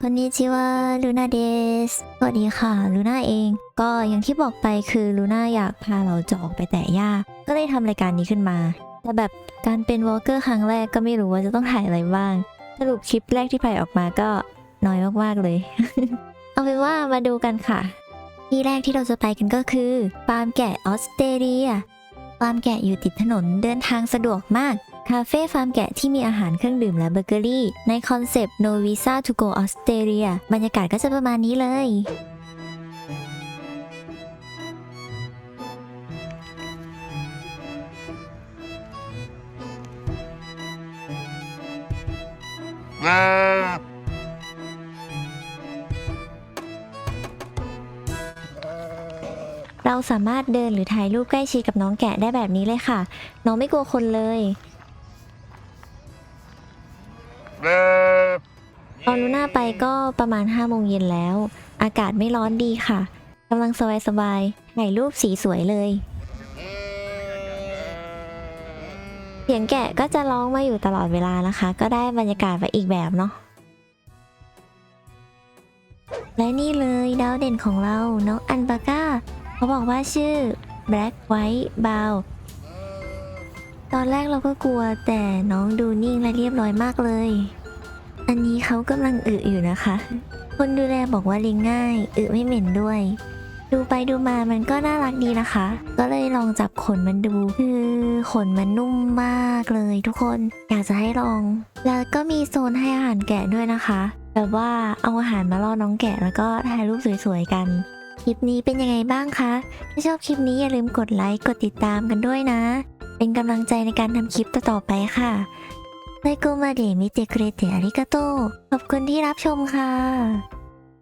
คนนี้ชื่อว่าลูน่าเดสสวัสดีค่ะลูน่าเอง ก็อย่างที่บอกไปคือลูน่าอยากพาเราจะออกไปแตะหญ้า ก็เลยทำรายการนี้ขึ้นมา แต่แบบการเป็นวอลเกอร์ครั้งแรกก็ไม่รู้ว่าจะต้องถ่ายอะไรบ้าง สรุปคลิปแรกที่ถ่ายออกมาก็น้อยมากๆเลย เอาเป็นว่ามาดูกันค่ะ ที่แรกที่เราจะไปกันก็คือฟาร์มแกะออสเตรเลียฟาร์มแกะอยู่ติดถนนเดินทางสะดวกมาก คาเฟ่ฟาร์มแกะที่มีอาหารเครื่องดื่มและเบเกอรี่ ในคอนเซปต์ No Visa to Go Australia บรรยากาศก็จะประมาณนี้เลย เราสามารถเดินหรือถ่ายรูปใกล้ชิดกับน้องแกะได้แบบนี้เลยค่ะ น้องไม่กลัวคนเลย ตอนลูน่าไปก็ประมาณ5โมงเย็นแล้ว อากาศไม่ร้อนดีค่ะกำลังสบายๆถ่ายรูปสีสวยเลยเสียงแกะก็จะร้องมาอยู่ตลอดเวลานะคะ ก็ได้บรรยากาศไปอีกแบบเนาะและนี่เลยดาวเด่นของเรา น้องอันบาก้า เขาบอกว่าชื่อ Black White b o w ตอนแรกเราก็กลัวแต่น้องดูนิ่งและเรียบร้อยมากเลย อันนี้เขากำลังอึอยู่นะคะ คนดูแลบอกว่าเลี้ยงง่าย อึไม่เหม็นด้วย ดูไปดูมามันก็น่ารักดีนะคะ ก็เลยลองจับขนมันดูคือขนมันนุ่มมากเลยทุกคนอยากจะให้ลอง แล้วก็มีโซนให้อาหารแกะด้วยนะคะ แบบว่าเอาอาหารมาล่อน้องแกะแล้วก็ถ่ายรูปสวยๆกันคลิปนี้เป็นยังไงบ้างคะ ถ้าชอบคลิปนี้อย่าลืมกดไลค์ กดติดตามกันด้วยนะ เป็นกำลังใจในการทำคลิปต่อๆไปค่ะไลโกมาเดมิเตครเตอาริกาโตขอบคุณที่รับชมค่ะ